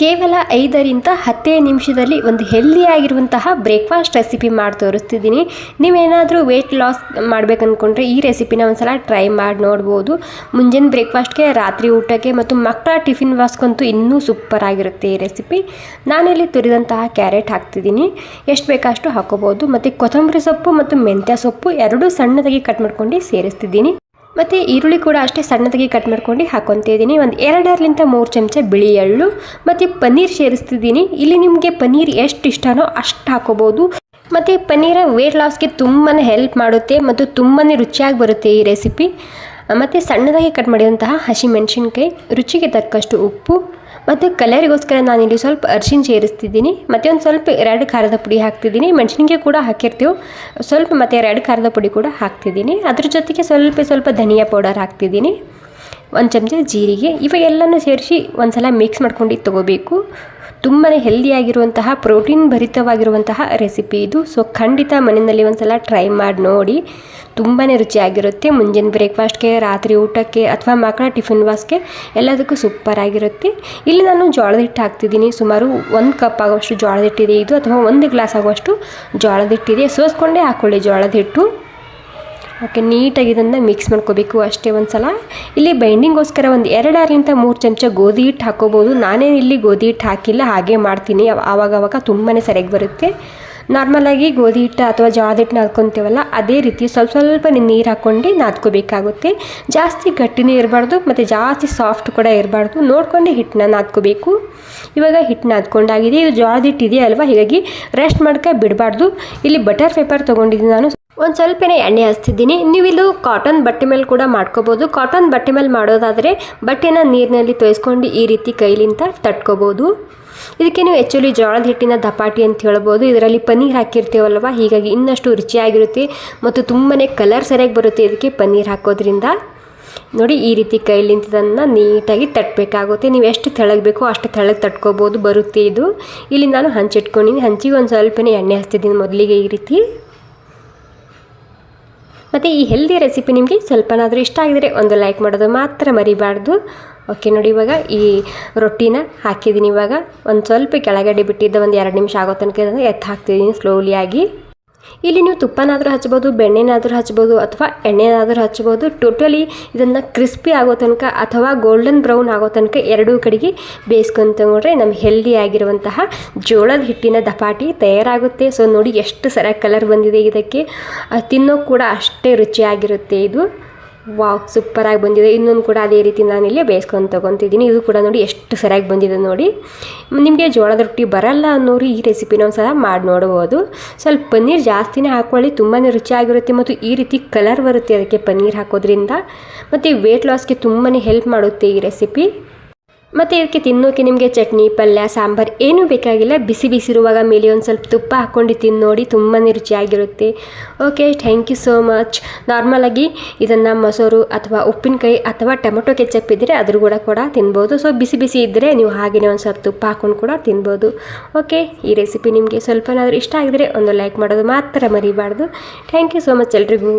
ಕೇವಲ ಐದರಿಂದ ಹತ್ತೇ ನಿಮಿಷದಲ್ಲಿ ಒಂದು ಹೆಲ್ದಿಯಾಗಿರುವಂತಹ ಬ್ರೇಕ್ಫಾಸ್ಟ್ ರೆಸಿಪಿ ಮಾಡಿ ತೋರಿಸ್ತಿದ್ದೀನಿ. ನೀವೇನಾದರೂ ವೆಯ್ಟ್ ಲಾಸ್ ಮಾಡ್ಬೇಕಂದ್ಕೊಂಡ್ರೆ ಈ ರೆಸಿಪಿನ ಒಂದ್ಸಲ ಟ್ರೈ ಮಾಡಿ ನೋಡ್ಬೋದು. ಮುಂಜಾನೆ ಬ್ರೇಕ್ಫಾಸ್ಟ್ಗೆ, ರಾತ್ರಿ ಊಟಕ್ಕೆ ಮತ್ತು ಮಕ್ಕಳ ಟಿಫಿನ್ ವಾಸ್ಕಂತೂ ಇನ್ನೂ ಸೂಪರ್ ಆಗಿರುತ್ತೆ ಈ ರೆಸಿಪಿ. ನಾನಿಲ್ಲಿ ತುರಿದಂತಹ ಕ್ಯಾರೆಟ್ ಹಾಕ್ತಿದ್ದೀನಿ. ಎಷ್ಟು ಬೇಕಷ್ಟು ಹಾಕೋಬೋದು. ಮತ್ತು ಕೊತ್ತಂಬರಿ ಸೊಪ್ಪು ಮತ್ತು ಮೆಂತ್ಯ ಸೊಪ್ಪು ಎರಡೂ ಸಣ್ಣದಾಗಿ ಕಟ್ ಮಾಡ್ಕೊಂಡು ಸೇರಿಸ್ತಿದ್ದೀನಿ. ಮತ್ತು ಈರುಳ್ಳಿ ಕೂಡ ಅಷ್ಟೇ ಸಣ್ಣದಾಗಿ ಕಟ್ ಮಾಡ್ಕೊಂಡು ಹಾಕೊತಿದ್ದೀನಿ ಒಂದು ಎರಡರಿಂದ ಮೂರು ಚಮಚ ಬಿಳಿ ಎಳ್ಳು, ಮತ್ತು ಪನ್ನೀರ್ ಸೇರಿಸ್ತಿದ್ದೀನಿ. ಇಲ್ಲಿ ನಿಮಗೆ ಪನ್ನೀರ್ ಎಷ್ಟು ಇಷ್ಟನೋ ಅಷ್ಟು ಹಾಕೋಬೋದು. ಮತ್ತು ಪನ್ನೀರ ವೇಟ್ ಲಾಸ್ಗೆ ತುಂಬಾ ಹೆಲ್ಪ್ ಮಾಡುತ್ತೆ ಮತ್ತು ತುಂಬಾ ರುಚಿಯಾಗಿ ಬರುತ್ತೆ ಈ ರೆಸಿಪಿ ಮತ್ತು ಸಣ್ಣದಾಗಿ ಕಟ್ ಮಾಡಿದಂತಹ ಹಸಿಮೆಣಸಿನ್ಕಾಯಿ, ರುಚಿಗೆ ತಕ್ಕಷ್ಟು ಉಪ್ಪು ಮತ್ತು ಕಲರಿಗೋಸ್ಕರ ನಾನಿಲ್ಲಿ ಸ್ವಲ್ಪ ಅರ್ಶಿನ ಸೇರಿಸ್ತಿದ್ದೀನಿ, ಮತ್ತು ಒಂದು ಸ್ವಲ್ಪ ರೆಡ್ ಖಾರದ ಪುಡಿ ಹಾಕ್ತಿದ್ದೀನಿ, ಮೆಣಸಿನ್ಕಾಯಿ ಕೂಡ ಹಾಕಿರ್ತೀವಿ. ಸ್ವಲ್ಪ ಮತ್ತು ರೆಡ್ ಖಾರದ ಪುಡಿ ಕೂಡ ಹಾಕ್ತಿದ್ದೀನಿ. ಅದ್ರ ಜೊತೆಗೆ ಸ್ವಲ್ಪ ಸ್ವಲ್ಪ ಧನಿಯಾ ಪೌಡರ್ ಹಾಕ್ತಿದ್ದೀನಿ. ಒಂದು ಚಮಚ ಜೀರಿಗೆ ಇವಾಗೆಲ್ಲನೂ ಸೇರಿಸಿ ಒಂದು ಸಲ ಮಿಕ್ಸ್ ಮಾಡ್ಕೊಂಡು ತೊಗೋಬೇಕು. ತುಂಬಾ ಹೆಲ್ದಿಯಾಗಿರುವಂತಹ ಪ್ರೋಟೀನ್ ಭರಿತವಾಗಿರುವಂತಹ ರೆಸಿಪಿ ಇದು. ಸೊ ಖಂಡಿತ ಮನೆಯಲ್ಲಿ ಒಂದು ಸಲ ಟ್ರೈ ಮಾಡಿ ನೋಡಿ. ತುಂಬಾ ರುಚಿಯಾಗಿರುತ್ತೆ. ಮುಂಜಾನೆ ಬ್ರೇಕ್ಫಾಸ್ಟ್ಗೆ, ರಾತ್ರಿ ಊಟಕ್ಕೆ ಅಥವಾ ಮಕ್ಕಳ ಟಿಫಿನ್ ಬಾಕ್ಸ್ಗೆ ಎಲ್ಲದಕ್ಕೂ ಸೂಪರ್ ಆಗಿರುತ್ತೆ. ಇಲ್ಲಿ ನಾನು ಜೋಳದ ಹಿಟ್ಟು ಹಾಕ್ತಿದ್ದೀನಿ. ಸುಮಾರು ಒಂದು ಕಪ್ ಆಗುವಷ್ಟು ಜೋಳದ ಹಿಟ್ಟಿದೆ ಇದು ಅಥವಾ ಒಂದು ಗ್ಲಾಸ್ ಆಗುವಷ್ಟು ಜೋಳದ ಹಿಟ್ಟಿದೆ ಸೋಸ್ಕೊಂಡೇ ಹಾಕ್ಕೊಳ್ಳಿ ಜೋಳದ ಹಿಟ್ಟು. ಓಕೆ, ನೀಟಾಗಿ ಇದನ್ನು ಮಿಕ್ಸ್ ಮಾಡ್ಕೋಬೇಕು ಅಷ್ಟೇ ಒಂದು ಸಲ ಇಲ್ಲಿ ಬೈಂಡಿಂಗೋಸ್ಕರ ಒಂದು ಎರಡರಿಂದ ಮೂರು ಚಮಚ ಗೋಧಿ ಹಿಟ್ಟು ಹಾಕೋಬೋದು. ನಾನೇನು ಇಲ್ಲಿ ಗೋಧಿ ಹಿಟ್ಟು ಹಾಕಿಲ್ಲ, ಹಾಗೆ ಮಾಡ್ತೀನಿ. ಆವಾಗವಾಗ ತುಂಬಾ ಸರಿಯಾಗಿ ಬರುತ್ತೆ. ನಾರ್ಮಲಾಗಿ ಗೋಧಿ ಹಿಟ್ಟು ಅಥವಾ ಜೋಳದ ಹಿಟ್ಟು ನಾದ್ಕೊತೀವಲ್ಲ, ಅದೇ ರೀತಿ ಸ್ವಲ್ಪ ಸ್ವಲ್ಪ ನೀರು ಹಾಕ್ಕೊಂಡು ನಾದ್ಕೋಬೇಕಾಗುತ್ತೆ. ಜಾಸ್ತಿ ಗಟ್ಟಿನೇ ಇರಬಾರ್ದು, ಮತ್ತು ಜಾಸ್ತಿ ಸಾಫ್ಟ್ ಕೂಡ ಇರಬಾರ್ದು. ನೋಡ್ಕೊಂಡು ಹಿಟ್ಟನ್ನ ನಾದ್ಕೋಬೇಕು. ಇವಾಗ ಹಿಟ್ಟು ನಾದ್ಕೊಂಡಾಗಿದೆ. ಇದು ಜೋಳದ ಹಿಟ್ಟು ಇದೆಯಲ್ವ? ಹೀಗಾಗಿ ರೆಸ್ಟ್ ಮಾಡ್ಕೊ ಬಿಡಬಾರ್ದು. ಇಲ್ಲಿ ಬಟರ್ ಪೇಪರ್ ತೊಗೊಂಡಿದ್ದೀನಿ ನಾನು. ಒಂದು ಸ್ವಲ್ಪನೇ ಎಣ್ಣೆ ಹಚ್ತಿದ್ದೀನಿ. ನೀವು ಇದು ಕಾಟನ್ ಬಟ್ಟೆ ಮೇಲೆ ಕೂಡ ಮಾಡ್ಕೋಬೋದು. ಕಾಟನ್ ಬಟ್ಟೆ ಮೇಲೆ ಮಾಡೋದಾದರೆ ಬಟ್ಟೆನ ನೀರಿನಲ್ಲಿ ತೊಯ್ಸ್ಕೊಂಡು ಈ ರೀತಿ ಕೈಲಿಂದ ತಟ್ಕೋಬೋದು. ಇದಕ್ಕೆ ನೀವು ಆ್ಯಕ್ಚುಲಿ ಜೋಳದ ಹಿಟ್ಟಿನ ದಪಾಟಿ ಅಂತ ಹೇಳ್ಬೋದು. ಇದರಲ್ಲಿ ಪನ್ನೀರ್ ಹಾಕಿರ್ತೀವಲ್ವ? ಹೀಗಾಗಿ ಇನ್ನಷ್ಟು ರುಚಿಯಾಗಿರುತ್ತೆ ಮತ್ತು ತುಂಬಾ ಕಲರ್ ಸರಿಯಾಗಿ ಬರುತ್ತೆ ಇದಕ್ಕೆ ಪನ್ನೀರ್ ಹಾಕೋದ್ರಿಂದ. ನೋಡಿ, ಈ ರೀತಿ ಕೈಲಿಂತದನ್ನು ನೀಟಾಗಿ ತಟ್ಟಬೇಕಾಗುತ್ತೆ ನೀವು ಎಷ್ಟು ತೆಳಗೆ ಬೇಕೋ ಅಷ್ಟು ತೆಳಗೆ ತಟ್ಕೋಬೋದು. ಬರುತ್ತೆ ಇದು. ಇಲ್ಲಿ ನಾನು ಹಂಚಿಟ್ಕೊಂಡಿನಿ. ಹಂಚಿಗೆ ಒಂದು ಸ್ವಲ್ಪನೇ ಎಣ್ಣೆ ಹಚ್ತಿದ್ದೀನಿ ಮೊದಲಿಗೆ ಈ ರೀತಿ. ಮತ್ತು ಈ ಹೆಲ್ದಿ ರೆಸಿಪಿ ನಿಮಗೆ ಸ್ವಲ್ಪನಾದರೂ ಇಷ್ಟ ಆಗಿದರೆ ಒಂದು ಲೈಕ್ ಮಾಡೋದು ಮಾತ್ರ ಮರಿಬಾರ್ದು. ಓಕೆ ನೋಡಿ ಇವಾಗ ಈ ರೊಟ್ಟಿನ ಹಾಕಿದ್ದೀನಿ ಇವಾಗ. ಒಂದು ಸ್ವಲ್ಪ ಕೆಳಗಡೆ ಬಿಟ್ಟಿದ್ದ ಒಂದು ಎರಡು ನಿಮಿಷ ಆಗೋ ತನಕ ಎತ್ತು ಹಾಕ್ತಿದ್ದೀನಿ ಸ್ಲೋಲಿಯಾಗಿ ಇಲ್ಲಿ ನೀವು ತುಪ್ಪನಾದರೂ ಹಚ್ಬೋದು, ಬೆಣ್ಣೆನಾದರೂ ಹಚ್ಬೋದು ಅಥವಾ ಎಣ್ಣೆನಾದರೂ ಹಚ್ಬೋದು ಟೋಟಲಿ ಇದನ್ನು ಕ್ರಿಸ್ಪಿ ಆಗೋ ತನಕ ಅಥವಾ ಗೋಲ್ಡನ್ ಬ್ರೌನ್ ಆಗೋ ತನಕ ಎರಡೂ ಕಡೆಗೆ ಬೇಯಿಸ್ಕೊಂತಂದ್ರೆ ನಮ್ಮ ಹೆಲ್ದಿ ಆಗಿರುವಂತಹ ಜೋಳದ ಹಿಟ್ಟಿನ ದಪಾಟಿ ತಯಾರಾಗುತ್ತೆ. ಸೊ ನೋಡಿ ಎಷ್ಟು ಸರಿಯಾಗಿ ಕಲರ್ ಬಂದಿದೆ ಇದಕ್ಕೆ. ತಿನ್ನೋ ಕೂಡ ಅಷ್ಟೇ ರುಚಿಯಾಗಿರುತ್ತೆ ಇದು. ವಾವ್, ಸೂಪರಾಗಿ ಬಂದಿದೆ. ಇನ್ನೊಂದು ಕೂಡ ಅದೇ ರೀತಿ ನಾನು ಇಲ್ಲಿ ಬೇಯಿಸ್ಕೊಂಡು ತೊಗೊತಿದ್ದೀನಿ. ಇದು ಕೂಡ ನೋಡಿ ಎಷ್ಟು ಸರಿಯಾಗಿ ಬಂದಿದೆ ನೋಡಿ. ನಿಮಗೆ ಜೋಳದ ರೊಟ್ಟಿ ಬರಲ್ಲ ಅನ್ನೋರು ಈ ರೆಸಿಪಿನ ಸಲ ಮಾಡಿ ನೋಡ್ಬೋದು. ಸ್ವಲ್ಪ ಪನ್ನೀರ್ ಜಾಸ್ತಿನೇ ಹಾಕ್ಕೊಳ್ಳಿ ತುಂಬಾ ರುಚಿಯಾಗಿರುತ್ತೆ ಮತ್ತು ಈ ರೀತಿ ಕಲರ್ ಬರುತ್ತೆ ಅದಕ್ಕೆ ಪನ್ನೀರ್ ಹಾಕೋದ್ರಿಂದ. ಮತ್ತು ವೇಟ್ ಲಾಸ್ಗೆ ತುಂಬಾ ಹೆಲ್ಪ್ ಮಾಡುತ್ತೆ ಈ ರೆಸಿಪಿ ಮತ್ತು ಇದಕ್ಕೆ ತಿನ್ನೋಕೆ ನಿಮಗೆ ಚಟ್ನಿ, ಪಲ್ಯ, ಸಾಂಬಾರು ಏನೂ ಬೇಕಾಗಿಲ್ಲ. ಬಿಸಿ ಬಿಸಿ ಇರುವಾಗ ಮೇಲೆ ಒಂದು ಸ್ವಲ್ಪ ತುಪ್ಪ ಹಾಕ್ಕೊಂಡು ತಿಂದು ನೋಡಿ, ತುಂಬಾ ರುಚಿಯಾಗಿರುತ್ತೆ. Okay thank you so much ನಾರ್ಮಲಾಗಿ ಇದನ್ನು ಮೊಸರು ಅಥವಾ ಉಪ್ಪಿನಕಾಯಿ ಅಥವಾ ಟೊಮೊಟೊ ಕೆಚಪ್ ಇದ್ದರೆ ಅದ್ರ ಕೂಡ ಕೂಡ ತಿನ್ಬೋದು. ಸೊ ಬಿಸಿ ಬಿಸಿ ಇದ್ದರೆ ನೀವು ಹಾಗೆಯೇ ಒಂದು ಸ್ವಲ್ಪ ತುಪ್ಪ ಹಾಕ್ಕೊಂಡು ಕೂಡ ತಿನ್ಬೋದು. ಓಕೆ ಈ ರೆಸಿಪಿ ನಿಮಗೆ ಸ್ವಲ್ಪನಾದರೂ ಇಷ್ಟ ಆಗಿದರೆ ಒಂದು ಲೈಕ್ ಮಾಡೋದು ಮಾತ್ರ ಮರಿಬಾರ್ದು. ಥ್ಯಾಂಕ್ ಯು ಸೋ ಮಚ್ ಎಲ್ರಿಗೂ.